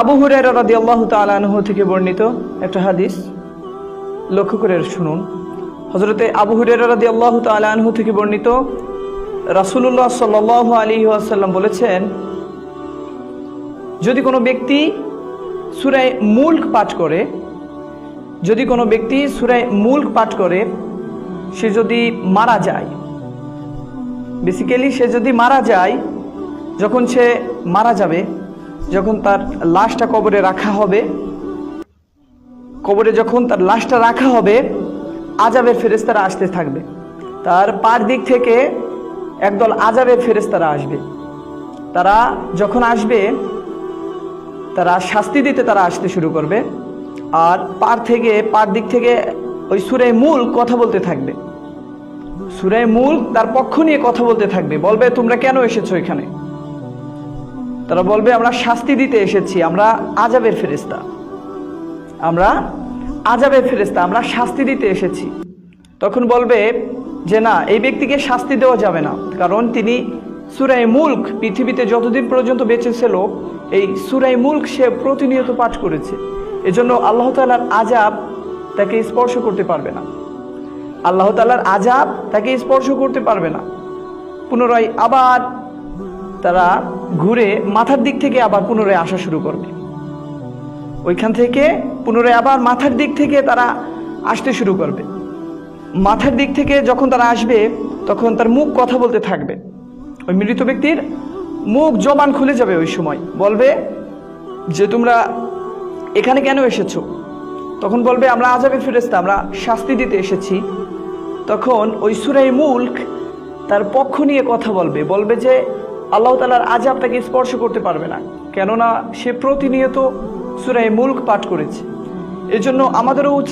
আবু হুরায়রা রাদিয়াল্লাহু তাআলা আনহু থেকে বর্ণিত একটা হাদিস। লক্ষ্য করে শুনুন। হজরতে আবু হুরায়রা রাদিয়াল্লাহু তাআলা আনহু থেকে বর্ণিত রাসূলুল্লাহ সাল্লাল্লাহু আলাইহি ওয়াসাল্লাম বলেছেন, যদি কোনো ব্যক্তি সূরা মুলক পাঠ করে, যদি কোনো ব্যক্তি সূরা মুলক পাঠ করে, সে যদি মারা যায় বেসিক্যালি সে যদি মারা যায়, যখন সে মারা যাবে যখন তার লাশটা কবরে রাখা হবে, কবরে যখন তার লাশটা রাখা হবে, আজাবের ফেরেস্তারা আসতে থাকবে। তার পার দিক থেকে একদল আজাবের ফেরেস্তারা আসবে। তারা যখন আসবে, তারা শাস্তি দিতে তারা আসতে শুরু করবে। আর পার থেকে, পার দিক থেকে ওই সুরে মূল কথা বলতে থাকবে। সুরে মূল তার পক্ষ নিয়ে কথা বলতে থাকবে। বলবে, তোমরা কেন এসেছ এখানে? তারা বলবে, আমরা শাস্তি দিতে এসেছি, আমরা আজাবের ফেরেস্তা আমরা আজাবের ফেরেস্তা আমরা শাস্তি দিতে এসেছি। তখন বলবে যে, না, এই ব্যক্তিকে শাস্তি দেওয়া যাবে না। কারণ তিনি সুরাই মুল্ক পৃথিবীতে যতদিন পর্যন্ত বেঁচে ছিল, এই সুরাই মুল্ক সে প্রতিনিয়ত পাঠ করেছে। এজন্য আল্লাহ তালার আজাব তাকে স্পর্শ করতে পারবে না। আল্লাহ তালার আজাব তাকে স্পর্শ করতে পারবে না। পুনরায় আবার তারা ঘুরে মাথার দিক থেকে আবার পুনরায় আসা শুরু করবে। ওইখান থেকে পুনরায় আবার মাথার দিক থেকে তারা আসতে শুরু করবে। মাথার দিক থেকে যখন তারা আসবে, তখন তার মুখ কথা বলতে থাকবে। ওই মৃত ব্যক্তির মুখ জবান খুলে যাবে ওই সময়। বলবে, যে তোমরা এখানে কেন এসেছ? তখন বলবে, আমরা আজাবে ফেরেস্তা আমরা শাস্তি দিতে এসেছি। তখন ওই সুরাই মুল্ক তার পক্ষ নিয়ে কথা বলবে। বলবে যে আল্লাহ তালার আজাব তাকে স্পর্শ করতে পারবে না। কেননা সে প্রতিনিয়ত সুরাই মুল্ক পাঠ করেছে। এজন্য আমাদেরও উচিত